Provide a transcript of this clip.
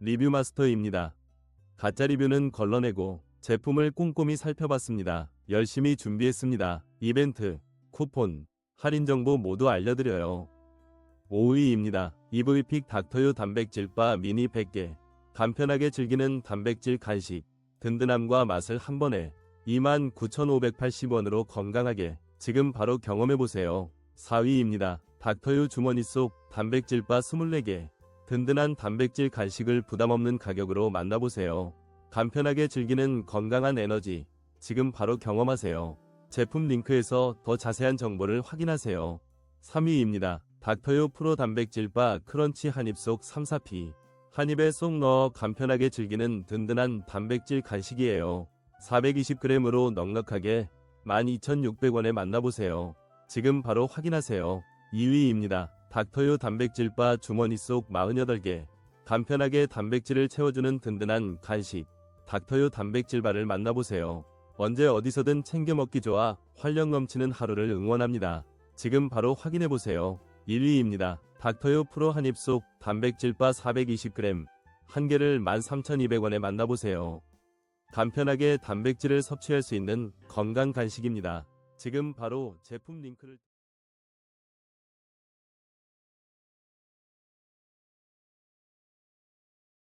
리뷰 마스터입니다. 가짜 리뷰는 걸러내고 제품을 꼼꼼히 살펴봤습니다. 열심히 준비했습니다. 이벤트, 쿠폰, 할인 정보 모두 알려드려요. 5위입니다. EV픽 닥터유 단백질바 미니 100개. 간편하게 즐기는 단백질 간식. 든든함과 맛을 한 번에 29,580원으로 건강하게 지금 바로 경험해보세요. 4위입니다. 닥터유 주머니 속 단백질바 24개. 든든한 단백질 간식을 부담없는 가격으로 만나보세요. 간편하게 즐기는 건강한 에너지. 지금 바로 경험하세요. 제품 링크에서 더 자세한 정보를 확인하세요. 3위입니다. 닥터유 프로 단백질바 크런치 한입 속 3, 4피. 한 입에 쏙 넣어 간편하게 즐기는 든든한 단백질 간식이에요. 420g으로 넉넉하게 12,600원에 만나보세요. 지금 바로 확인하세요. 2위입니다. 닥터유 단백질바 주머니 속 48개. 간편하게 단백질을 채워주는 든든한 간식. 닥터유 단백질바를 만나보세요. 언제 어디서든 챙겨 먹기 좋아 활력 넘치는 하루를 응원합니다. 지금 바로 확인해보세요. 1위입니다. 닥터유 프로 한입 속 단백질바 420g. 한 개를 13,200원에 만나보세요. 간편하게 단백질을 섭취할 수 있는 건강 간식입니다. 지금 바로 제품 링크를